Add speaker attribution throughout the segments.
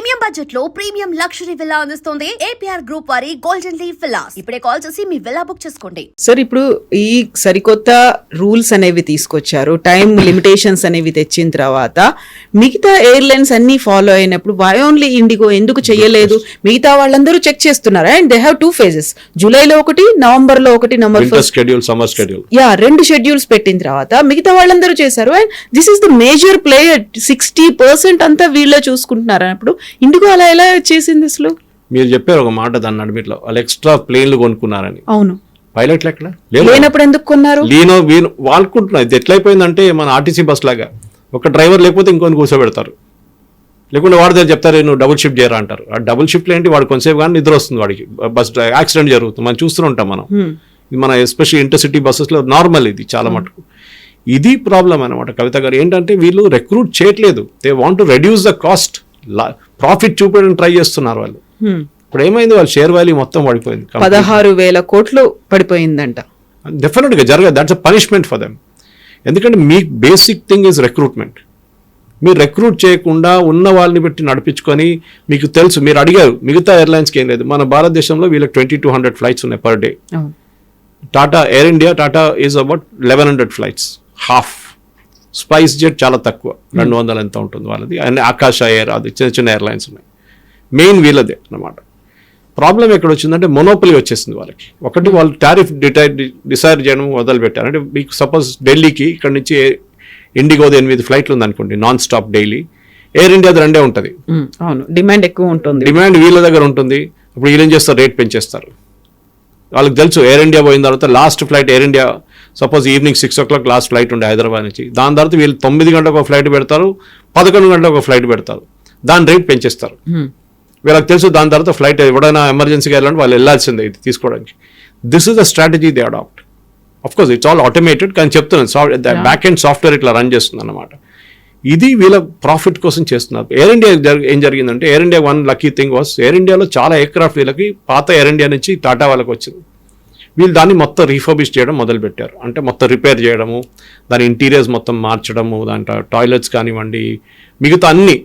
Speaker 1: Premium బడ్జెట్లో premium luxury villa అందిస్తుంది APR group వారి గోల్డెన్ లీవ్ విల్లాస్ ఇప్పుడే కాల్ చేసి మీ విల్లా బుక్ చేసుకోండి.
Speaker 2: సార్ ఇప్పుడు ఈ సరికొత్త రూల్స్ అనేవి తీసుకొచ్చారు. టైం లిమిటేషన్స్ అనేవి తెచ్చిన తర్వాత మిగతా ఎయిర్లైన్స్ అన్ని ఫాలో అయినప్పుడు వై ఓన్లీ ఇండిగో ఎందుకు చేయలేదు మిగతా వాళ్ళందరూ చెక్ చేస్తున్నారు? And they have two phases జూలైలో ఒకటి నవంబర్లో ఒకటి November first
Speaker 3: schedule summer schedule
Speaker 2: yeah రెండు షెడ్యూల్స్ పెట్టిన తర్వాత మిగతా వాళ్ళందరూ చేశారు. And this is the major player sixty percent అంతా వీళ్ళే చూసుకుంటున్నారు? అన్నప్పుడు ఇండిగో అలా ఎలా చేసింది అసలు?
Speaker 3: మీరు చెప్పారు ఒక మాట దాన్ని నడిమిట్లో వాళ్ళు ఎక్స్ట్రా ప్లేన్లు కొనుక్కున్నారని.
Speaker 2: అవును.
Speaker 3: పైలట్లు ఎక్కడ?
Speaker 2: లేనప్పుడు ఎందుకు కొన్నారు?
Speaker 3: లీనో వీను వాళ్ళకుంటున్నారు ఇది ఎట్లయిపోయిందంటే మన ఆర్టీసీ బస్ లాగా. ఒక డ్రైవర్ లేకపోతే ఇంకొని కూర్చోబెడతారు. లేకుంటే వాడి దగ్గర చెప్తారు నువ్వు డబుల్ షిఫ్ట్ చేయరా అంటారు. ఆ డబుల్ షిఫ్ట్ ఏంటి? వాడు కొంతసేపు కానీ నిద్ర వస్తుంది వాడికి. బస్ యాక్సిడెంట్ జరుగుతుంది. మనం చూస్తూ ఉంటాం మనం. ఇది మన ఎస్పెషల్లీ ఇంటర్సిటీ బస్సెస్లో నార్మల్ ఇది చాలా మటుకు. ఇది ప్రాబ్లం అనమాట కవిత గారు ఏంటంటే వీళ్ళు రిక్రూట్ చేయట్లేదు. They want to reduce the cost profit చూపించడానికి ట్రై చేస్తున్నారు వాళ్ళు. ఇప్పుడు ఏమైంది వాళ్ళ షేర్ వాల్యూ మొత్తం పడిపోయింది.
Speaker 2: పదహారు వేల కోట్లు పడిపోయిందంట.
Speaker 3: డెఫినెట్గా జరగదు. That's a punishment for them ఎందుకంటే మీ బేసిక్ థింగ్ ఇస్ రిక్రూట్మెంట్ మీరు రిక్రూట్ చేయకుండా ఉన్న వాళ్ళని పెట్టి నడిపించుకొని మీకు తెలుసు మీరు అడిగారు మిగతా ఎయిర్లైన్స్కి ఏం లేదు. మన భారతదేశంలో వీళ్ళకి ట్వంటీ టూ హండ్రెడ్ ఫ్లైట్స్ ఉన్నాయి per day Tata Air India Tata is about eleven hundred flights half Spice Jet చాలా తక్కువ. రెండు వందలు ఎంత ఉంటుంది వాళ్ళది? అండ్ ఆకాశ ఎయిర్ అది చిన్న చిన్న ఎయిర్లైన్స్ ఉన్నాయి. మెయిన్ వీళ్ళదే అన్నమాట. ప్రాబ్లం ఎక్కడ వచ్చిందంటే మొనోపలి వచ్చేసింది వాళ్ళకి. ఒకటి వాళ్ళు టారిఫ్ డిటైడ్ డిసైడ్ చేయడం మొదలు పెట్టారు అంటే మీకు సపోజ్ ఢిల్లీకి ఇక్కడ నుంచి ఇండిగోది ఎనిమిది ఫ్లైట్లు ఉందనుకోండి నాన్ స్టాప్ డైలీ ఎయిర్ ఇండియాది రెండే ఉంటుంది.
Speaker 2: అవును. డిమాండ్ ఎక్కువ ఉంటుంది.
Speaker 3: డిమాండ్ వీళ్ళ దగ్గర ఉంటుంది. అప్పుడు వీళ్ళు ఏం చేస్తారు? రేట్ పెంచేస్తారు. వాళ్ళకి తెలుసు ఎయిర్ ఇండియా పోయిన తర్వాత last flight Air India suppose evening six o'clock last flight ఉండే హైదరాబాద్ నుంచి. దాని తర్వాత వీళ్ళు తొమ్మిది గంటలకు ఒక ఫ్లైట్ పెడతారు పదకొండు గంటలకు ఒక ఫ్లైట్ పెడతారు. దాని రేట్ పెంచేస్తారు. వీళ్ళకి తెలుసు దాని తర్వాత ఫ్లైట్ ఎవడైనా ఎమర్జెన్సీగా వెళ్ళాలంటే వాళ్ళు వెళ్ళాల్సిందే ఇది తీసుకోవడానికి. This is the strategy they adopt of course it's all automated కానీ చెప్తున్నాను బ్యాక్ ఎండ్ సాఫ్ట్వేర్ ఇట్లా రన్ చేస్తుంది అనమాట ఇది వీళ్ళ ప్రాఫిట్ కోసం చేస్తున్నారు. ఎయిర్ ఇండియా ఏం జరిగిందంటే Air India one lucky thing was Air ఇండియాలో చాలా ఎయిర్క్రాఫ్ట్ వీళ్ళకి పాత ఎయిర్ ఇండియా నుంచి టాటా వాళ్ళకి వచ్చింది. వీళ్ళు దాన్ని మొత్తం రీఫర్బిష్ చేయడం మొదలు పెట్టారు అంటే మొత్తం రిపేర్ చేయడము దాని ఇంటీరియర్స్ మొత్తం మార్చడము దాంట్లో టాయిలెట్స్ కానివ్వండి మిగతా అన్ని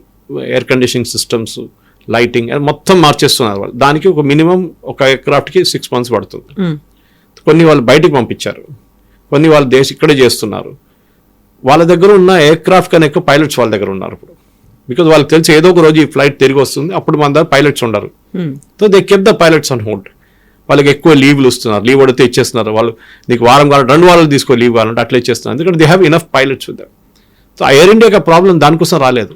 Speaker 3: ఎయిర్ కండిషనింగ్ సిస్టమ్స్ లైటింగ్ మొత్తం మార్చేస్తున్నారు వాళ్ళు. దానికి ఒక మినిమం ఒక ఎయిర్క్రాఫ్ట్కి సిక్స్ మంత్స్ పడుతుంది. కొన్ని వాళ్ళు బయటికి పంపించారు. కొన్ని వాళ్ళు దేశ ఇక్కడే చేస్తున్నారు. వాళ్ళ దగ్గర ఉన్న ఎయిర్క్రాఫ్ట్ కన్నా ఎక్కువ పైలట్స్ వాళ్ళ దగ్గర ఉన్నారు ఇప్పుడు. బికాజ్ వాళ్ళకి తెలిసి ఏదో ఒక రోజు ఈ ఫ్లైట్ తిరిగి వస్తుంది అప్పుడు మన దగ్గర పైలట్స్ ఉండరు. So they kept the pilots on hold. వాళ్ళకి ఎక్కువ లీవ్లు ఇస్తున్నారు. లీవ్ అడిగితే ఇచ్చేస్తున్నారు. వాళ్ళు నీకు వారం కావాలి రెండు వారాలు తీసుకో లీవ్ కావాలంటే అట్లా ఇచ్చేస్తున్నారు. ఎందుకంటే they have enough pilots with so ఆ ఎయిర్ ఇండియాకి ప్రాబ్లం దానికోసం రాలేదు.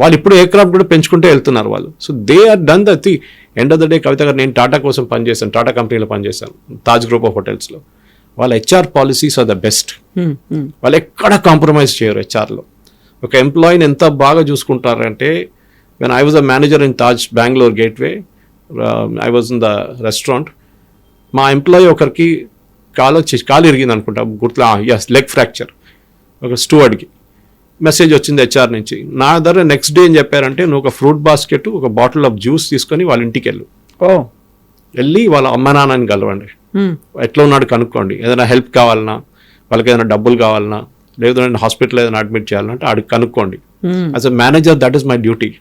Speaker 3: వాళ్ళు ఇప్పుడు ఎయిర్క్రాఫ్ట్ కూడా పెంచుకుంటే వెళ్తున్నారు వాళ్ళు. So they are done the the end of the day Kavitha garu నేను టాటా కోసం పనిచేశాను. టాటా కంపెనీలో పనిచేశాను. తాజ్ గ్రూప్ ఆఫ్ హోటల్స్లో వాళ్ళ HR policies are the best వాళ్ళు ఎక్కడ కాంప్రమైజ్ చేయరు హెచ్ఆర్లో ఒక ఎంప్లాయీని ఎంత బాగా చూసుకుంటారంటే when I was a manager in Taj Bengaluru gateway I was in the restaurant మా ఎంప్లాయీ ఒకరికి కాలు వచ్చి కాలు ఇరిగింది అనుకుంటా గుర్తు ఎస్ లెగ్ ఫ్రాక్చర్ ఒక స్టూవర్డ్కి మెసేజ్ వచ్చింది హెచ్ఆర్ నుంచి. నా దగ్గర నెక్స్ట్ డే ఏం చెప్పారంటే నువ్వు ఒక ఫ్రూట్ బాస్కెట్ ఒక బాటిల్ ఆఫ్ జ్యూస్ తీసుకొని వాళ్ళ ఇంటికి వెళ్ళు.
Speaker 2: ఓ.
Speaker 3: వెళ్ళి వాళ్ళ అమ్మ నాన్నని కలవండి. ఎట్లా ఉన్నాడు కనుక్కోండి. ఏదైనా హెల్ప్ కావాలన్నా వాళ్ళకి ఏదైనా డబ్బులు కావాలన్నా లేదంటే హాస్పిటల్ ఏదైనా అడ్మిట్ చేయాలంటే ఆడికి కనుక్కోండి. As a manager that is my duty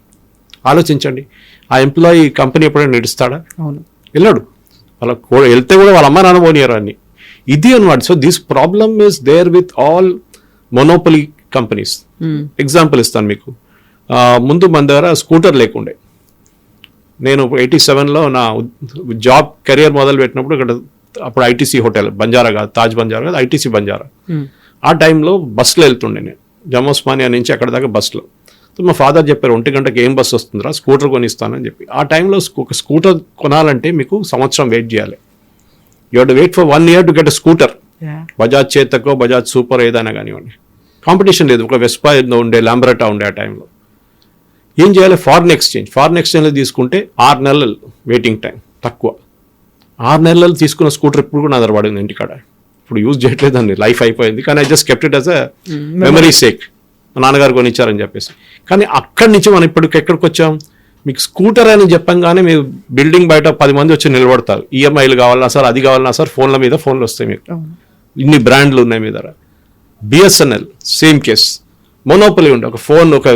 Speaker 3: ఆలోచించండి. ఆ ఎంప్లాయీ కంపెనీ ఎప్పుడైనా నడుస్తాడా?
Speaker 2: అవును.
Speaker 3: వెళ్ళాడు. వాళ్ళ కూడా వెళ్తే కూడా వాళ్ళ అమ్మ నాన్న పోనీయరు అన్ని. ఇది అనమాట so this problem is there with all monopoly companies example ఇస్తాను మీకు. ముందు మన దగ్గర స్కూటర్ లేకుండే. నేను ఎయిటీ సెవెన్లో నా జాబ్ కెరియర్ మొదలు పెట్టినప్పుడు ఇక్కడ అప్పుడు ఐటీసీ హోటల్ బంజారా కాదు తాజ్ బంజారా కాదు ఐటీసీ బంజారా.
Speaker 2: ఉమ్,
Speaker 3: ఆ టైంలో బస్సులో వెళ్తుండే నేను. జమ్మోస్మానియా నుంచి అక్కడ దాకా బస్సులో. మా ఫాదర్ చెప్పారు ఒంటి గంటకి ఏం బస్సు వస్తుందిరా స్కూటర్ కొనిస్తానని చెప్పి. ఆ టైంలో ఒక స్కూటర్ కొనాలంటే మీకు సంవత్సరం వెయిట్ చేయాలి. You to wait for one year to get a scooter. Bajaj చేతకో Bajaj super ఏదైనా కానివ్వండి. కాంపిటీషన్ లేదు. ఒక వెస్పా ఉండే లాంబ్రెటా ఉండే ఆ టైంలో. ఏం చేయాలి? ఫారిన్ ఎక్స్చేంజ్ ఫారిన్ ఎక్స్చేంజ్లో తీసుకుంటే ఆరు నెలలు వెయిటింగ్ టైం తక్కువ. ఆరు నెలలు తీసుకున్న స్కూటర్ ఇప్పుడు కూడా నా పడింది ఇంటికాడ ఇప్పుడు యూజ్ చేయట్లేదండి. లైఫ్ అయిపోయింది. కానీ I just kept it as a memory sake నాన్నగారు కొనిచ్చారని చెప్పేసి. కానీ అక్కడి నుంచి మనం ఇప్పటికి ఎక్కడికి వచ్చాం? మీకు స్కూటర్ అని చెప్పంగానే మీరు బిల్డింగ్ బయట పది మంది వచ్చి నిలబడతారు. ఈఎంఐలు కావాలన్నా సార్ అది కావాలన్నా సార్ ఫోన్ల మీద ఫోన్లు వస్తాయి మీకు. ఇన్ని బ్రాండ్లు ఉన్నాయి మీ దగ్గర. BSNL same case. మొనోపలి ఉండే ఒక ఫోన్ ఒక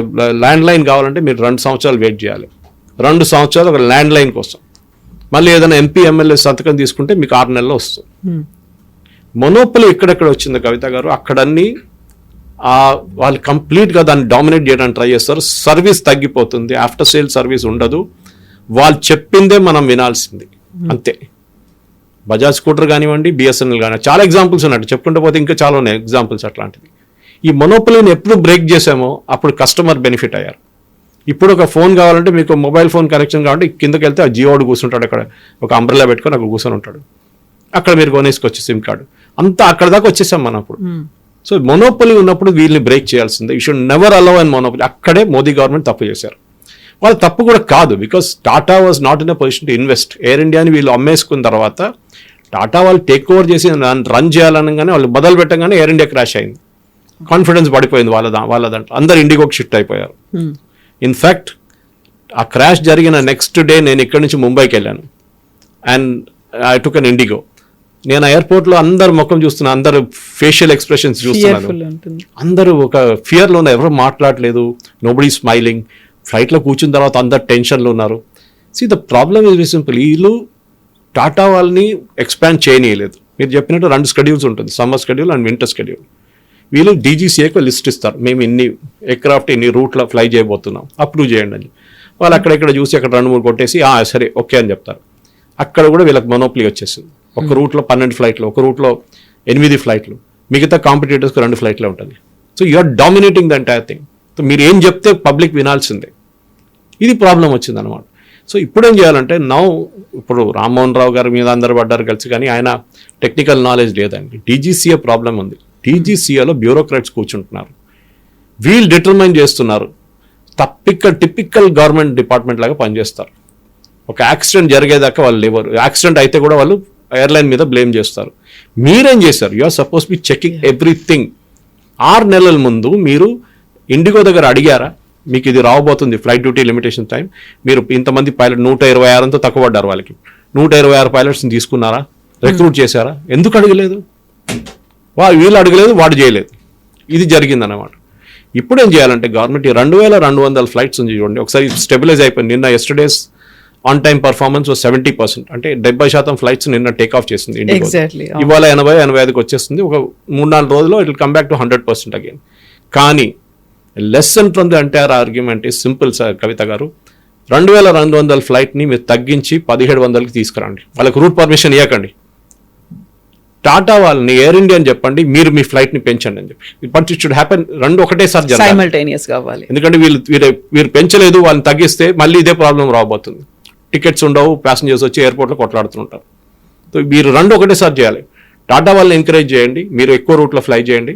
Speaker 3: ల్యాండ్ లైన్ కావాలంటే మీరు రెండు సంవత్సరాలు వెయిట్ చేయాలి. రెండు సంవత్సరాలు ఒక ల్యాండ్ లైన్ కోసం. మళ్ళీ ఏదైనా ఎంపీ ఎమ్మెల్యే సంతకం తీసుకుంటే మీకు ఆరు నెలల్లో వస్తుంది. మొనోపలి ఎక్కడెక్కడ వచ్చింది కవిత గారు? అక్కడన్నీ వాళ్ళు కంప్లీట్గా దాన్ని డామినేట్ చేయడానికి ట్రై చేస్తారు. సర్వీస్ తగ్గిపోతుంది. ఆఫ్టర్ సేల్ సర్వీస్ ఉండదు. వాళ్ళు చెప్పిందే మనం వినాల్సింది. అంతే. బజాజ్ స్కూటర్ కానివ్వండి బిఎస్ఎన్ఎల్ కానీ చాలా ఎగ్జాంపుల్స్ ఉన్నట్టు. చెప్పుకుంటూ పోతే ఇంకా చాలా ఉన్నాయి ఎగ్జాంపుల్స్ అట్లాంటివి. ఈ మొనోపలిని ఎప్పుడు బ్రేక్ చేసామో అప్పుడు కస్టమర్ బెనిఫిట్ అయ్యారు. ఇప్పుడు ఒక ఫోన్ కావాలంటే మీకు మొబైల్ ఫోన్ కనెక్షన్ కావాలంటే కిందకి వెళ్తే ఆ జియోడు కూర్చుంటాడు అక్కడ. ఒక అంబ్రెలా పెట్టుకొని అక్కడ కూర్చొని ఉంటాడు. అక్కడ మీరు కొనేసుకోవచ్చు సిమ్ కార్డు అంతా అక్కడ దాకా వచ్చేసాం మనం అప్పుడు. సో మొనోపలి ఉన్నప్పుడు వీళ్ళని బ్రేక్ చేయాల్సిందే. You should never allow and monopoly అక్కడే మోదీ గవర్నమెంట్ తప్పు చేశారు. వాళ్ళు తప్పు కూడా కాదు because Tata was not in a position to invest Air ఇండియాని వీళ్ళు అమ్మేసుకున్న తర్వాత టాటా వాళ్ళు టేక్ ఓవర్ చేసి రన్ చేయాలనగానే వాళ్ళు మొదలు పెట్టగానే ఎయిర్ ఇండియా క్రాష్ అయింది. కాన్ఫిడెన్స్ పడిపోయింది వాళ్ళ దా- వాళ్ళ దాంట్లో. అందరు ఇండిగోకి షిఫ్ట్ అయిపోయారు. ఇన్ఫ్యాక్ట్ ఆ క్రాష్ జరిగిన నెక్స్ట్ డే నేను ఇక్కడి నుంచి ముంబైకి వెళ్ళాను. And I took an IndiGo నేను ఎయిర్పోర్ట్లో అందరు ముఖం చూస్తున్నా అందరు ఫేషియల్ ఎక్స్ప్రెషన్స్ చూస్తున్నాను. అందరూ ఒక ఫియర్లో ఉన్నారు ఎవరు మాట్లాడలేదు నోబడీ స్మైలింగ్ ఫ్లైట్లో కూర్చున్న తర్వాత అందరు టెన్షన్లో ఉన్నారు. See the problem is very simple వీళ్ళు టాటా వాళ్ళని ఎక్స్పాండ్ చేయనీయలేదు. మీరు చెప్పినట్టు రెండు స్కెడ్యూల్స్ ఉంటుంది summer schedule and winter schedule వీళ్ళు డీజీసీఏకి లిస్ట్ ఇస్తారు. మేము ఇన్ని ఎయిర్క్రాఫ్ట్ ఇన్ని రూట్లో ఫ్లై చేయబోతున్నాం అప్రూవ్ చేయండి అని. వాళ్ళు అక్కడెక్కడ చూసి అక్కడ రెండు మూడు కొట్టేసి "ఆ, సరే ఓకే అని చెప్తారు. అక్కడ కూడా వీళ్ళకి మొనోప్లీ వచ్చేసింది. ఒక రూట్లో పన్నెండు ఫ్లైట్లు ఒక రూట్లో ఎనిమిది ఫ్లైట్లు మిగతా కాంపిటేటర్స్కి రెండు ఫ్లైట్లే ఉంటుంది. So you're dominating the entire thing so మీరు ఏం చెప్తే పబ్లిక్ వినాల్సిందే. ఇది ప్రాబ్లం వచ్చింది అనమాట సో ఇప్పుడు ఏం చేయాలంటే నౌ ఇప్పుడు రామ్మోహన్ రావు గారి మీద అందరు పడ్డారు కలిసి కానీ ఆయన టెక్నికల్ నాలెడ్జ్ లేదండి. డీజీసీఏ ప్రాబ్లం ఉంది. డీజీసీఏలో బ్యూరోక్రాట్స్ కూర్చుంటున్నారు. వీళ్ళు డిటర్మైన్ చేస్తున్నారు. తప్పిక్క టిపికల్ గవర్నమెంట్ డిపార్ట్మెంట్ లాగా పనిచేస్తారు. ఒక యాక్సిడెంట్ జరిగేదాకా వాళ్ళు లేవరు. యాక్సిడెంట్ అయితే కూడా వాళ్ళు ఎయిర్లైన్ మీద బ్లేమ్ చేస్తారు. మీరేం చేశారు? You are suppose be checking everything ఆరు నెలల ముందు మీరు ఇండిగో దగ్గర అడిగారా? మీకు ఇది రాబోతుంది ఫ్లైట్ డ్యూటీ లిమిటేషన్ టైం మీరు ఇంతమంది పైలట్ నూట ఇరవై ఆరు అంతా తక్కువ పడ్డారు వాళ్ళకి. నూట ఇరవై ఆరు పైలట్స్ని తీసుకున్నారా? రిక్రూట్ చేశారా? ఎందుకు అడగలేదు? వా వీళ్ళు అడగలేదు వాడు చేయలేదు. ఇది జరిగిందన్నమాట. ఇప్పుడు ఏం చేయాలంటే గవర్నమెంట్ ఈ రెండు వేల రెండు వందల ఫ్లైట్స్ ఉంది చూడండి. ఒకసారి స్టెబిలైజ్ అయిపోయింది. నిన్న yesterday's on time performance seventy percent అంటే డెబ్బై శాతం ఫ్లైట్స్ నిన్న టేక్ ఆఫ్ చేసింది. ఇవాళ ఎనభై ఎనభై ఐదుకి వచ్చేస్తుంది. ఒక మూడు నాలుగు రోజుల్లో it come back to hundred percent again కానీ lesson from the entire argument is simple sir Kavitha garu. రెండు వేల రెండు వందల ఫ్లైట్ని మీరు తగ్గించి పదిహేడు వందలకి తీసుకురండి. వాళ్ళకి రూట్ పర్మిషన్ ఇవ్వకండి టాటా వాళ్ళని ఎయిర్ ఇండియా అని చెప్పండి మీరు మీ ఫ్లైట్ని పెంచండి అని చెప్పి. బట్ ఇట్ షుడ్ హ్యాపెన్ రెండు ఒకటేసారి
Speaker 2: కావాలి.
Speaker 3: ఎందుకంటే వీళ్ళు వీరు వీరు పెంచలేదు వాళ్ళని తగ్గిస్తే మళ్ళీ ఇదే ప్రాబ్లం రాబోతుంది. టికెట్స్ ఉండవు ప్యాసింజర్స్ వచ్చి ఎయిర్పోర్ట్లో కొట్లాడుతుంటారు. సో మీరు రెండు ఒకటేసారి చేయాలి. టాటా వాళ్ళని ఎంకరేజ్ చేయండి మీరు ఎక్కువ రూట్లో ఫ్లై చేయండి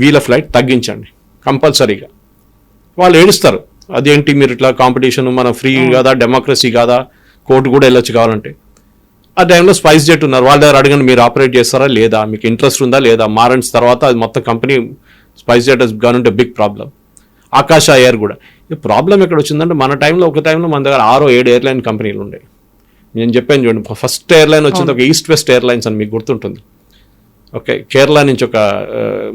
Speaker 3: వీళ్ళ ఫ్లైట్ తగ్గించండి కంపల్సరీగా. వాళ్ళు ఏడుస్తారు అదేంటి మీరు ఇట్లా కాంపిటీషన్ మన ఫ్రీ కాదా డెమోక్రసీ కాదా కోర్టు కూడా వెళ్ళొచ్చు కావాలంటే. ఆ టైంలో స్పైస్ జెట్ ఉన్నారు వాళ్ళ దగ్గర అడగండి మీరు ఆపరేట్ చేస్తారా లేదా? మీకు ఇంట్రెస్ట్ ఉందా లేదా? మారెంట్స్ తర్వాత అది మొత్తం కంపెనీ స్పైస్ జెట్ గన్ ఉంటే బిగ్ ప్రాబ్లం ఆకాశ ఎయిర్ కూడా. ఈ ప్రాబ్లం ఎక్కడ వచ్చిందంటే మన టైంలో ఒక టైంలో మన దగ్గర ఆరో ఏడు ఎయిర్లైన్ కంపెనీలు ఉండే. నేను చెప్పాను చూడండి ఫస్ట్ ఎయిర్లైన్ వచ్చింది ఒక ఈస్ట్ వెస్ట్ ఎయిర్లైన్స్ అని మీకు గుర్తుంటుంది. ఓకే కేరళ నుంచి ఒక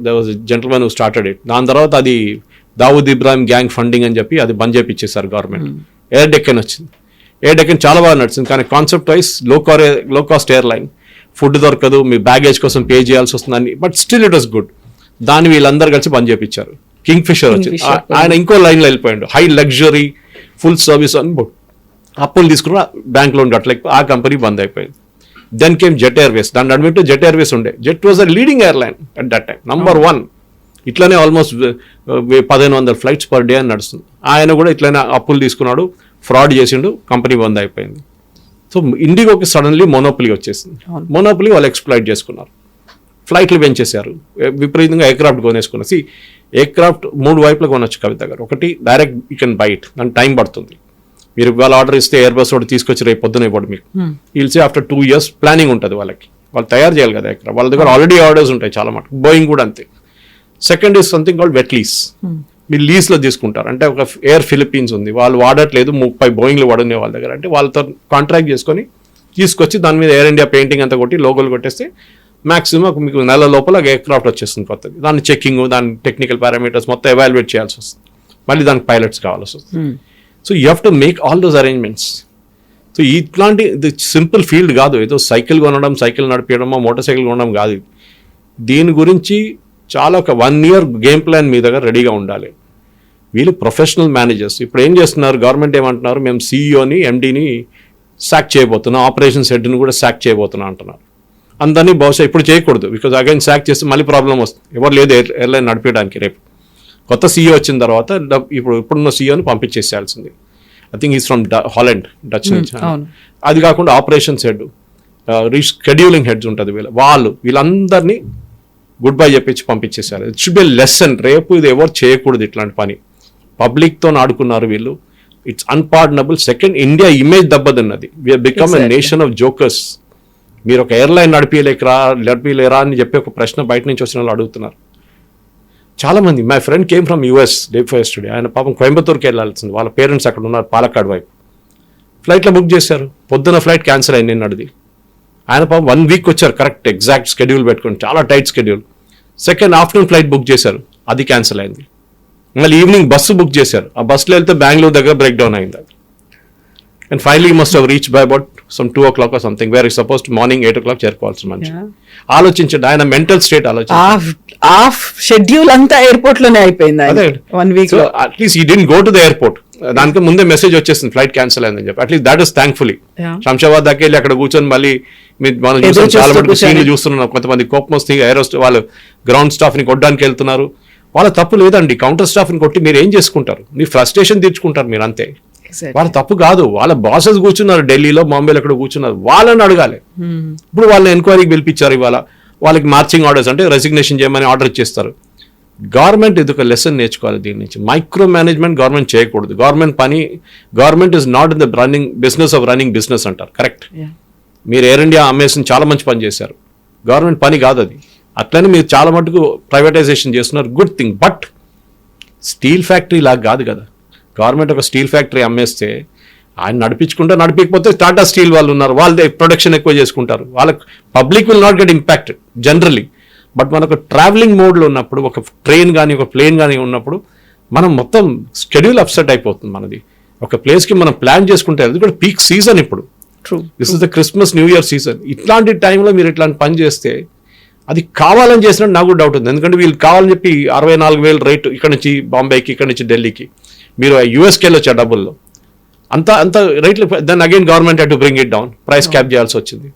Speaker 3: the was gentlemen started it దాని తర్వాత అది దావుద్ ఇబ్రాహిం గ్యాంగ్ ఫండింగ్ అని చెప్పి అది బంద్ చేపించేశారు గవర్నమెంట్ ఎయిర్ డెక్కన్ వచ్చింది. ఎయిర్ డెక్కన్ చాలా బాగా నడిచింది కానీ కాన్సెప్ట్ వైస్లో కార్లో కాస్ట్ ఎయిర్లైన్ ఫుడ్ దొరకదు మీ బ్యాగేజ్ కోసం పే చేయాల్సి వస్తుందని but still it was good దాన్ని వీళ్ళందరూ కలిసి బంద్ చేపించారు కింగ్ ఫిషర్ వచ్చింది ఆయన ఇంకో లైన్లో వెళ్ళిపోయాడు. హై లగ్జరీ ఫుల్ సర్వీస్ అని అప్పులు తీసుకున్న బ్యాంక్ లోన్ కట్టలేక ఆ కంపెనీ బంద్ అయిపోయింది. దెన్ కేమ్ జెట్ ఎయిర్వేస్ దాని అడ్మిట్ జెట్ ఎయిర్వేస్ ఉండే. Jet was a leading airline at that time number one ఇట్లానే ఆల్మోస్ట్ పదిహేను వందల ఫ్లైట్స్ పర్ డే అని నడుస్తుంది. ఆయన కూడా ఇట్లానే అప్పులు తీసుకున్నాడు. ఫ్రాడ్ చేసిండు. కంపెనీ బంద్ అయిపోయింది. సో ఇండిగోకి సడన్లీ మోనోపలి వచ్చేసింది. మోనోపలి వాళ్ళు ఎక్స్ప్లాయిట్ చేసుకున్నారు. ఫ్లైట్లు పెంచేశారు. విపరీతంగా ఎయిర్క్రాఫ్ట్ కొనేసుకున్నారు. సి ఎయిర్క్రాఫ్ట్ మూడు వైపులు కొనొచ్చు కవిత గారు. ఒకటి direct you can buy it దాని టైం పడుతుంది. మీరు ఇవాళ ఆర్డర్ ఇస్తే ఎయిర్ బస్ ఒకటి తీసుకొచ్చి రేపు పొద్దున ఇవ్వడు మీకు. వీల్సే ఆఫ్టర్ టూ ఇయర్స్ ప్లానింగ్ ఉంటుంది వాళ్ళకి. వాళ్ళు తయారు చేయాలి కదా ఎయిర్క్రాఫ్ట్. వాళ్ళ దగ్గర ఆల్రెడీ ఆర్డర్స్ ఉంటాయి చాలా మటుకు. బోయింగ్ కూడా అంతే. Second is something called wet lease మీరు లీస్లో తీసుకుంటారు. అంటే ఒక ఎయిర్ ఫిలిపీన్స్ ఉంది. వాళ్ళు వాడట్లేదు. ముప్పై బోయింగ్లు వాడునే వాళ్ళ దగ్గర. అంటే వాళ్ళతో కాంట్రాక్ట్ చేసుకొని తీసుకొచ్చి దాని మీద ఎయిర్ ఇండియా పెయింటింగ్ అంతా కొట్టి లోగోలు కొట్టేస్తే మాక్సిమం మీకు నెల లోపల ఎయిర్క్రాఫ్ట్ వచ్చేస్తుంది కొత్తది. దాని చెక్కింగ్ దాని టెక్నికల్ పారామీటర్స్ మొత్తం ఎవాల్యుయేట్ చేయాల్సి వస్తుంది. మళ్ళీ దానికి పైలట్స్ కావాల్సి వస్తుంది. So you have to make all those arrangements so ఇట్లాంటి ఇది సింపుల్ ఫీల్డ్ కాదు. ఏదో సైకిల్ కొనడం సైకిల్ నడిపించడమో మోటార్ సైకిల్ కొనడం కాదు. దీని గురించి చాలా ఒక వన్ ఇయర్ గేమ్ ప్లాన్ మీ దగ్గర రెడీగా ఉండాలి. వీళ్ళు ప్రొఫెషనల్ మేనేజర్స్ ఇప్పుడు ఏం చేస్తున్నారు? గవర్నమెంట్ ఏమంటున్నారు? మేము సీఈఓని ఎండీని సాక్ చేయబోతున్నాం. ఆపరేషన్స్ హెడ్ని కూడా సాక్ చేయబోతున్నాం అంటున్నారు. అందరినీ బహుశా ఇప్పుడు చేయకూడదు బికాజ్ అగైన్ సాక్ చేస్తే మళ్ళీ ప్రాబ్లం వస్తుంది. ఎవరు లేదు ఎయిర్ ఎయిర్లైన్ నడిపించడానికి రేపు. కొత్త సీఈఓ వచ్చిన తర్వాత ఇప్పుడు ఇప్పుడున్న సీఈఓని పంపించేసేయాల్సింది. I think is from Holland Dutch నుంచి. అది కాకుండా ఆపరేషన్స్ హెడ్ రీషెడ్యూలింగ్ హెడ్స్ ఉంటుంది వీళ్ళు వాళ్ళు వీళ్ళందరినీ గుడ్ బై చెప్పించి పంపించేశారు ఇట్ షుడ్ బి లెసన్ రేపు ఇది ఎవరు చేయకూడదు ఇట్లాంటి పని. పబ్లిక్తో ఆడుకున్నారు వీళ్ళు. It's unpardonable second India image దెబ్బతిన్నది. We're become a. Nation of jokers మీరు ఒక ఎయిర్లైన్ నడిపియలేకరా నడిపియలేరా అని చెప్పి ఒక ప్రశ్న బయట నుంచి వచ్చిన వాళ్ళు అడుగుతున్నారు. చాలామంది my friend came from US day five study ఆయన పాపం కోయంబత్తూరుకి వెళ్ళాల్సింది. వాళ్ళ పేరెంట్స్ అక్కడ ఉన్నారు పాలక్కాడ్ వైపు. ఫ్లైట్లో బుక్ చేశారు. పొద్దున ఫ్లైట్ క్యాన్సిల్ అయింది నిన్న ఆయన పాపం వన్ వీక్ వచ్చారు కరెక్ట్ ఎగ్జాక్ట్ షెడ్యూల్ పెట్టుకుని. చాలా tight schedule second afternoon flight book చేశారు. అది క్యాన్సిల్ అయింది. మళ్ళీ ఈవినింగ్ బస్సు బుక్ చేశారు. ఆ బస్సులో వెళ్తే బెంగళూరు దగ్గర బ్రేక్ డౌన్ అయింది అది. And finally must have reach by about some two o'clock or something where suppose morning eight o'clock చేరుకోవాల్సిన మనిషి.
Speaker 2: Yeah.
Speaker 3: ఆలోచించండి ఆయన మెంటల్ స్టేట్ ఆలోచించండి.
Speaker 2: ఆ షెడ్యూల్ అంతా ఎయిర్పోర్ట్లోనే అయిపోయింది వన్ వీక్లో.
Speaker 3: అట్లీస్ట్ ఈ didn't go to the airport దానికి ముందే మెసేజ్ వచ్చేసింది ఫ్లైట్ క్యాన్సిల్ అయిందని చెప్పి. At least that is thankfully. Shamshabad దాకా వెళ్ళి అక్కడ కూర్చొని మళ్ళీ మనం చూసాం చాలా మటుకు. సీన్లు చూస్తున్నాం కొంతమంది కోపం వస్తే ఏరోస్ట్ వాళ్ళు గ్రౌండ్ స్టాఫ్ని కొట్టడానికి వెళ్తున్నారు. వాళ్ళ తప్పు లేదండి. కౌంటర్ స్టాఫ్ని కొట్టి మీరు ఏం చేసుకుంటారు? మీ ఫ్రస్ట్రేషన్ తీర్చుకుంటారు మీరు అంతే వాళ్ళ తప్పు కాదు. వాళ్ళ బాసెస్ కూర్చున్నారు ఢిల్లీలో బాంబేలో ఎక్కడ కూర్చున్నారు. వాళ్ళని అడగాలి. ఇప్పుడు వాళ్ళని ఎంక్వైరీకి పిలిపించారు ఇవాళ. వాళ్ళకి మార్చింగ్ ఆర్డర్స్ అంటే రెసిగ్నేషన్ చేయమని ఆర్డర్ ఇచ్చేస్తారు. గవర్నమెంట్ ఇది ఒక లెసన్ నేర్చుకోవాలి దీని నుంచి. మైక్రో మేనేజ్మెంట్ గవర్నమెంట్ చేయకూడదు. గవర్నమెంట్ పని government is not in the running business of running business అంటారు. కరెక్ట్ మీరు ఎయిర్ ఇండియా అమ్మేసిన చాలా మంచి పని చేశారు. గవర్నమెంట్ పని కాదు అది. అట్లనే మీరు చాలా మటుకు ప్రైవేటైజేషన్ చేస్తున్నారు. Good thing but steel factory లాగా కాదు కదా. గవర్నమెంట్ ఒక స్టీల్ ఫ్యాక్టరీ అమ్మేస్తే ఆయన నడిపించుకుంటే నడిపించకపోతే టాటా స్టీల్ వాళ్ళు ఉన్నారు వాళ్ళదే ప్రొడక్షన్ ఎక్కువ చేసుకుంటారు. వాళ్ళకి public will not get impacted generally but మనకు ట్రావెలింగ్ మోడ్లో ఉన్నప్పుడు ఒక ట్రైన్ కానీ ఒక ప్లేన్ కానీ ఉన్నప్పుడు మనం మొత్తం షెడ్యూల్ అప్సెట్ అయిపోతుంది మనది. ఒక ప్లేస్కి మనం ప్లాన్ చేసుకుంటే అది కూడా పీక్ సీజన్ ఇప్పుడు.
Speaker 2: True
Speaker 3: this is the Christmas new year season ఇట్లాంటి టైంలో మీరు ఇట్లాంటి పని చేస్తే అది కావాలని చేసినట్టు నాకు డౌట్ ఉంది. ఎందుకంటే వీళ్ళు కావాలని చెప్పి అరవై నాలుగు వేలు రేటు ఇక్కడ నుంచి బాంబేకి ఇక్కడ నుంచి ఢిల్లీకి మీరు యూఎస్కి వెళ్ళొచ్చు ఆ డబ్బుల్లో. అంత అంత రేట్లు then again government to bring it down price cap చేయాల్సి వచ్చింది.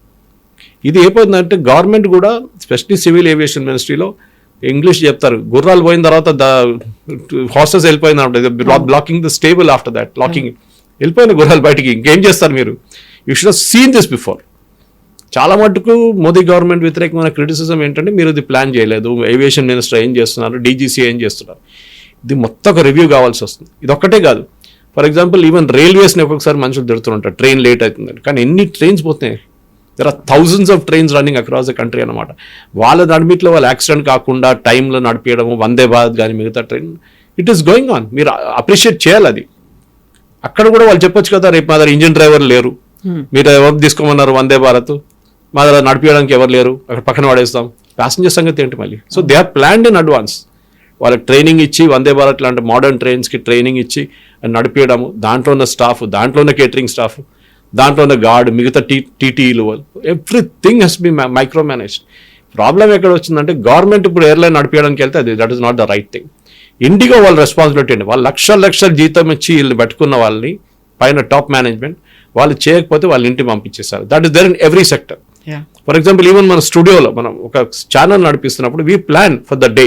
Speaker 3: ఇది అయిపోయిందంటే గవర్నమెంట్ కూడా స్పెషలీ సివిల్ ఏవియేషన్ మినిస్ట్రీలో ఇంగ్లీష్ చెప్తారు. గుర్రాలు పోయిన తర్వాత ద హార్సెస్ వెళ్ళిపోయింది blocking the stable after that locking వెళ్ళిపోయిన గుర్రాలు బయటికి ఇంకేం చేస్తారు మీరు? You should seen this before చాలా మటుకు మోదీ గవర్నమెంట్ వ్యతిరేకమైన క్రిటిసిజం ఏంటంటే మీరు ఇది ప్లాన్ చేయలేదు. ఏవియేషన్ మినిస్టర్ ఏం చేస్తున్నారు? డీజీసీ ఏం చేస్తున్నారు? ఇది మొత్తం ఒక రివ్యూ కావాల్సి వస్తుంది. ఇది ఒక్కటే కాదు ఫర్ ఎగ్జాంపుల్ ఈవెన్ రైల్వేస్ని ఒక్కొక్కసారి మనుషులు తిడుతుంటారు ట్రైన్ లేట్ అవుతుందని కానీ ఎన్ని ట్రైన్స్ పోతున్నాయి? There are thousands of trains running across the country అనమాట వాళ్ళ నడిమిట్లో వాళ్ళు యాక్సిడెంట్ కాకుండా టైంలో నడిపించడము వందే భారత్ కానీ మిగతా train it is going on మీరు అప్రిషియేట్ చేయాలి అది. అక్కడ కూడా వాళ్ళు చెప్పొచ్చు కదా రేపు మా దగ్గర ఇంజిన్ డ్రైవర్ లేరు. మీరు ఎవరు తీసుకోమన్నారు వందే భారత్? మా దగ్గర నడిపించడానికి ఎవరు లేరు? అక్కడ పక్కన పడేస్తాం. ప్యాసింజర్ సంగతి ఏంటి మళ్ళీ? So they are planned in advance వాళ్ళకి ట్రైనింగ్ ఇచ్చి వందే భారత్ లాంటి మోడర్న్ ట్రైన్స్కి ట్రైనింగ్ ఇచ్చి నడిపించడము దాంట్లో ఉన్న స్టాఫ్ దాంట్లో ఉన్న కేటరింగ్ స్టాఫ్ దాంట్లో ఉన్న గార్డ్ మిగతా T టీటీలు everything he's be micro manage problem ఎక్కడ వచ్చిందంటే గవర్నమెంట్ ఇప్పుడు ఎయిర్లైన్ నడిపించడానికి వెళ్తే అది that is not the right thing IndiGo వాళ్ళ రెస్పాన్సిబిలిటీ అండి వాళ్ళు లక్షల లక్షల జీతం ఇచ్చి వీళ్ళు పెట్టుకున్న వాళ్ళని పైన టాప్ మేనేజ్మెంట్ వాళ్ళు చేయకపోతే వాళ్ళ ఇంటికి పంపించేస్తారు that is there in every sector for example even మన స్టూడియోలో మనం ఒక channel నడిపిస్తున్నప్పుడు we plan for the day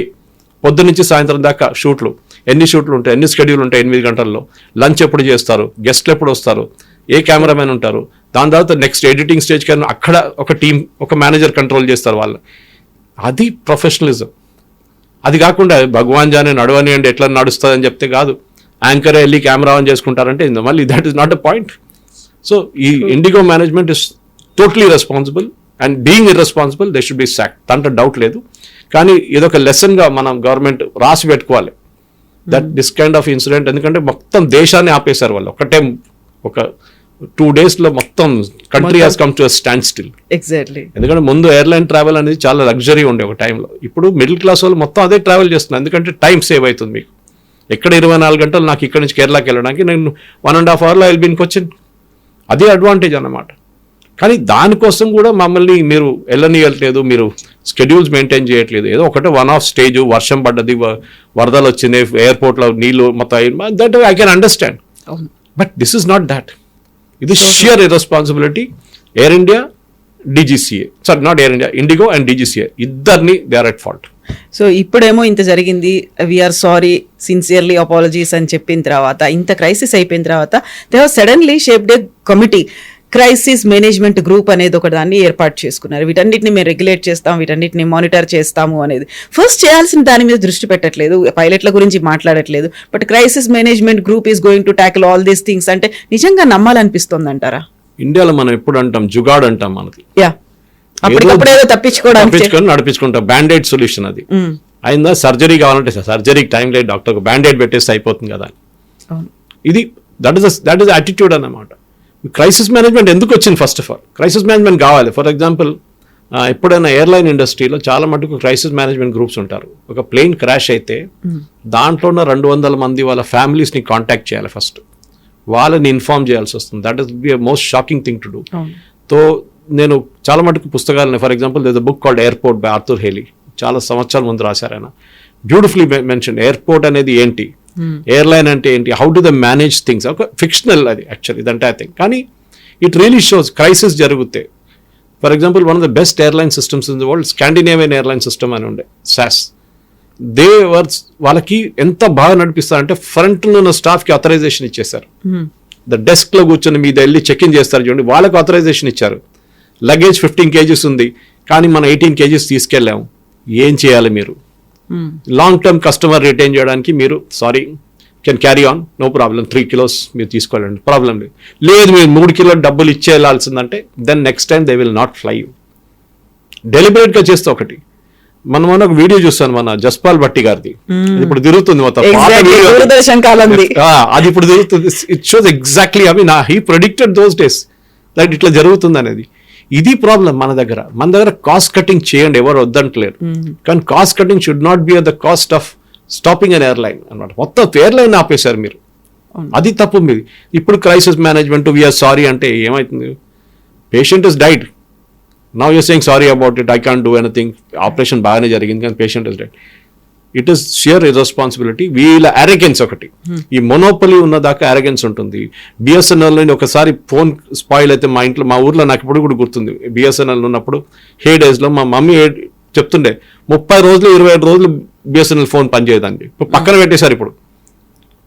Speaker 3: పొద్దు నుంచి సాయంత్రం దాకా షూట్లు. ఎన్ని షూట్లు ఉంటాయి? ఎన్ని షెడ్యూల్ ఉంటాయి? ఎనిమిది గంటల్లో. లంచ్ ఎప్పుడు చేస్తారు? గెస్ట్లు ఎప్పుడు వస్తారు? ఏ కెమెరామెన్ ఉంటారు? దాని తర్వాత నెక్స్ట్ ఎడిటింగ్ స్టేజ్ కన్నా అక్కడ ఒక టీం ఒక మేనేజర్ కంట్రోల్ చేస్తారు వాళ్ళు అది ప్రొఫెషనలిజం అది కాకుండా భగవాన్ జానే నడవని అంటే ఎట్లా నడుస్తుంది అని చెప్తే కాదు. యాంకర్ వెళ్ళి కెమెరా ఆన్ చేసుకుంటారంటే మళ్ళీ that is not a point so ఈ IndiGo management is totally responsible and being irresponsible they should be sack దాంట్లో డౌట్ లేదు. కానీ ఇదొక లెసన్గా మనం గవర్నమెంట్ రాసి పెట్టుకోవాలి. That this kind of incident ఎందుకంటే మొత్తం దేశాన్ని ఆపేశారు వాళ్ళు. ఒకటే ఒక టూ డేస్లో మొత్తం country has come to stand still
Speaker 2: exactly
Speaker 3: ఎందుకంటే ముందు ఎయిర్లైన్ ట్రావెల్ అనేది చాలా లగ్జరీ ఉండే ఒక టైంలో ఇప్పుడు మిడిల్ క్లాస్ వాళ్ళు మొత్తం అదే ట్రావెల్ చేస్తున్నారు. ఎందుకంటే టైం సేవ్ అవుతుంది మీకు. ఎక్కడ ఇరవై నాలుగు గంటలు నాకు ఇక్కడ నుంచి కేరళకి వెళ్ళడానికి నేను వన్ అండ్ హాఫ్ అవర్లో వెళ్ళి వచ్చింది అదే అడ్వాంటేజ్ అన్నమాట. కానీ దానికోసం కూడా మమ్మల్ని మీరు వెళ్ళనియట్లేదు మీరు స్కెడ్యూల్స్ మెయింటైన్ చేయట్లేదు. ఏదో ఒకటే వన్ ఆఫ్ స్టేజ్ వర్షం పడ్డది వరదలు వచ్చినాయి ఎయిర్పోర్ట్లో నీళ్ళు మొత్తం that I can understand but this is not that ఇది sheer responsibility Air India DGCA sorry not Air India IndiGo and DGCA ఇద్దరిని they are at fault
Speaker 2: so ఇప్పుడేమో ఇంత జరిగింది. వీఆర్ సారీ సిన్సియర్లీ అపాలజీస్ అని చెప్పిన తర్వాత ఇంత క్రైసిస్ అయిపోయిన తర్వాత they suddenly shaped a committee crisis management group అనేది ఒక దాన్ని ఏర్పాటు చేసుకున్నారు. వీటన్నిటిని మేము రెగ్యులేట్ చేస్తాం వీటన్నిటిని మానిటర్ చేస్తాము అనేది. ఫస్ట్ చేయాల్సిన దాని మీద దృష్టి పెట్టట్లేదు పైలట్ల గురించి మాట్లాడట్లేదు. But crisis management group is going to tackle all these things అంటే నిజంగా నమ్మాలనిపిస్తుంది అంటారా
Speaker 3: ఇండియాలో మనం ఎప్పుడు అంటాం జుగాడ్ అంటాం మనది
Speaker 2: యా. తప్పించుకోవడానికి
Speaker 3: తప్పించుకొని నడిపించుకుంటాం. బ్యాండేడ్ సొల్యూషన్ అది. అయిందా? సర్జరీ కావాలంటే సర్జరీకి టైం లేదు. డాక్టర్ బ్యాండేడ్ పెట్టేస్తే అయిపోతుంది కదా ఇది that is that is attitude అన్నమాట. క్రైసిస్ మేనేజ్మెంట్ ఎందుకు వచ్చింది first of all crisis management కావాలి ఫర్ ఎగ్జాంపుల్ ఎప్పుడైనా ఎయిర్లైన్ ఇండస్ట్రీలో చాలా మటుకు క్రైసిస్ మేనేజ్మెంట్ గ్రూప్స్ ఉంటారు. ఒక ప్లేన్ క్రాష్ అయితే దాంట్లో ఉన్న రెండు వందల మంది వాళ్ళ ఫ్యామిలీస్ని కాంటాక్ట్ చేయాలి ఫస్ట్ వాళ్ళని ఇన్ఫార్మ్ చేయాల్సి వస్తుంది. That is be most shocking thing to do తో నేను చాలా మటుకు పుస్తకాలని for example the book called Airport by Arthur Hailey చాలా సంవత్సరాల ముందు రాశారు ఆయన. బ్యూటిఫుల్లీ మెన్షన్ ఎయిర్పోర్ట్ అనేది ఏంటి? ఎయిర్లైన్ అంటే ఏంటి? How do the manage things ఒక ఫిక్షనల్ అది యాక్చువల్లీ ఇదంటే ఐ థింక్ కానీ ఇట్ రియలీ షోస్ క్రైసిస్ జరిగితే. For example one of the best airline systems in the world Scandinavian airline system అని ఉండే సాస్ దే వర్స్ వాళ్ళకి ఎంత బాగా నడిపిస్తారంటే ఫ్రంట్ ఉన్న స్టాఫ్కి అథరైజేషన్ ఇచ్చేశారు. ద డెస్క్లో కూర్చొని మీద వెళ్ళి చెక్ ఇన్ చేస్తారు చూడండి వాళ్ళకి ఆథరైజేషన్ ఇచ్చారు. లగేజ్ ఫిఫ్టీన్ కేజీస్ ఉంది కానీ మనం ఎయిటీన్ కేజీస్ తీసుకెళ్ళాము ఏం చేయాలి మీరు? లాంగ్ టర్మ్ కస్టమర్ రిటైన్ చేయడానికి మీరు sorry can carry on no problem three kilos మీరు తీసుకోవాలండి. ప్రాబ్లం లేదు. లేదు మీరు మూడు కిలో డబ్బులు ఇచ్చే వెళ్ళాల్సిందంటే then next time they will not fly you డెలిబరేట్గా చేస్తే ఒకటి. మనం మొన్న ఒక వీడియో చూస్తాను మన జస్పాల్ భట్టి గారిది. ఇది ఇప్పుడు తిరుగుతుంది మొత్తం. అది ఇప్పుడు జరుగుతుంది ఇట్ షోస్ ఎగ్జాక్ట్లీ అవి నా he predicted those days that ఇట్లా జరుగుతుంది అనేది. ఇది ప్రాబ్లం మన దగ్గర. మన దగ్గర కాస్ట్ కటింగ్ చేయండి ఎవరు వద్దంటలేరు. కానీ cost cutting should not be at the cost of stopping an airline అనమాట మొత్తం ఎయిర్లైన్ ఆపేశారు మీరు. అది తప్పు మీది. ఇప్పుడు క్రైసిస్ మేనేజ్మెంట్ వీఆర్ సారీ అంటే ఏమవుతుంది patient is died now you're saying sorry about it I can't do anything operation బాగానే జరిగింది కానీ patient is died it is sheer responsibility వీళ్ళ అరగెన్స్ ఒకటి. ఈ మొనోపలి ఉన్న దాకా అరగెన్స్ ఉంటుంది బిఎస్ఎన్ఎల్ నుండి ఒకసారి ఫోన్ స్పాయిల్ అయితే మా ఇంట్లో మా ఊర్లో నాకు ఇప్పుడు కూడా గుర్తుంది. బిఎస్ఎన్ఎల్ ఉన్నప్పుడు హే డేస్లో మా మమ్మీ చెప్తుండే ముప్పై రోజులు ఇరవై ఐదు రోజులు బిఎస్ఎన్ఎల్ ఫోన్ పనిచేయదండి ఇప్పుడు పక్కన పెట్టేశారు ఇప్పుడు.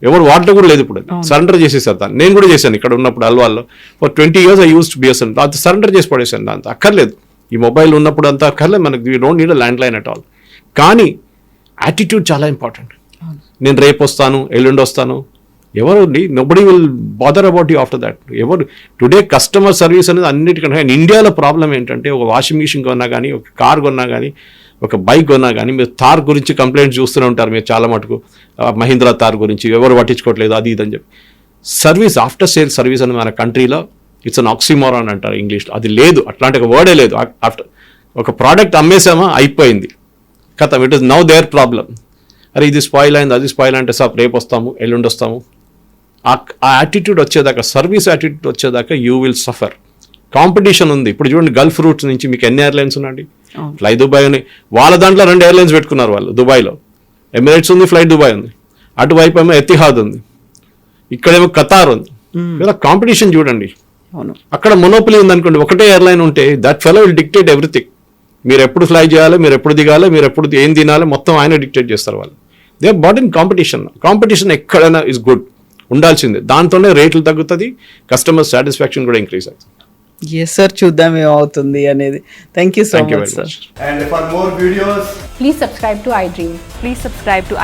Speaker 3: ఎవరు వాడటం కూడా లేదు ఇప్పుడు. సరెండర్ చేసేసారు దాన్ని. నేను కూడా చేశాను ఇక్కడ ఉన్నప్పుడు అల్వాల్లో. For twenty years I use BSN అది సరెండర్ చేసి పడేసాను దాంతో. అక్కర్లేదు. ఈ మొబైల్ ఉన్నప్పుడు అంతా అక్కర్లేదు. మనకి we don't need landline at all కానీ యాటిట్యూడ్ చాలా ఇంపార్టెంట్ నేను రేపు వస్తాను ఎల్లుండి వస్తాను. ఎవరు nobody will bother about you after that ఎవరు టుడే కస్టమర్ సర్వీస్ అనేది అన్నిటికంటే ఇండియాలో ప్రాబ్లం ఏంటంటే ఒక వాషింగ్ మిషన్ కొన్నా కానీ ఒక కార్ కొన్నా కానీ ఒక బైక్ కొన్నా కానీ మీరు తార్ గురించి కంప్లైంట్స్ చూస్తూనే ఉంటారు మీరు చాలా మటుకు. మహీంద్రా తార్ గురించి ఎవరు పట్టించుకోవట్లేదు అది ఇది అని చెప్పి. సర్వీస్ ఆఫ్టర్ సేల్ సర్వీస్ అని మన కంట్రీలో ఇట్స్ అన్ ఆక్సిమోర్ అని అంటారు ఇంగ్లీష్లో. అది లేదు. అట్లాంటి ఒక వర్డే లేదు. ఆఫ్టర్ ఒక ప్రోడక్ట్ అమ్మేసామా? అయిపోయింది. కథం. It is now there problem అరే ఇది స్పాయిల్ అయింది అది స్పాయిల్ అంటే సార్ రేపు వస్తాము ఎల్లుండి వస్తాము. ఆ యాటిట్యూడ్ వచ్చేదాకా సర్వీస్ యాటిట్యూడ్ వచ్చేదాకా యూ విల్ సఫర్ కాంపిటీషన్ ఉంది. ఇప్పుడు చూడండి గల్ఫ్ రూట్స్ నుంచి మీకు ఎన్ని ఎయిర్లైన్స్ ఉన్నాయండి? ఫ్లై దుబాయ్ అని వాళ్ళ దాంట్లో రెండు ఎయిర్లైన్స్ పెట్టుకున్నారు వాళ్ళు దుబాయ్లో ఎమిరేట్స్ ఉంది ఫ్లైట్ దుబాయ్ ఉంది. అటువైపు ఏమో ఎతిహాద్ ఉంది. ఇక్కడేమో కతార్ ఉంది. ఇలా కాంపిటీషన్ చూడండి.
Speaker 2: అవును.
Speaker 3: అక్కడ మొనోపలి ఉందనుకోండి ఒకటే ఎయిర్లైన్ ఉంటే that fellow will dictate everything మీరు ఎప్పుడు ఫ్లై చేయాలి మీరు ఎప్పుడు దిగాలి మీరు ఎప్పుడు ఏం తినాలి మొత్తం ఆయన డిక్టేట్ చేస్తారు వాళ్ళు. They but in competition competition ఎక్కడైనా ఇస్ గుడ్ ఉండాల్సిందే. దాంతోనే రేట్లు తగ్గుతుంది కస్టమర్ సాటిస్ఫాక్షన్ కూడా ఇంక్రీజ్ అవుతుంది.
Speaker 2: ఎస్ సార్ చూద్దాం ఏమవుతుంది అనేది. Thank you so
Speaker 3: thank you
Speaker 2: much
Speaker 3: very
Speaker 2: sir
Speaker 3: much
Speaker 4: And for more videos,
Speaker 5: Please subscribe to iDream.
Speaker 6: Please subscribe to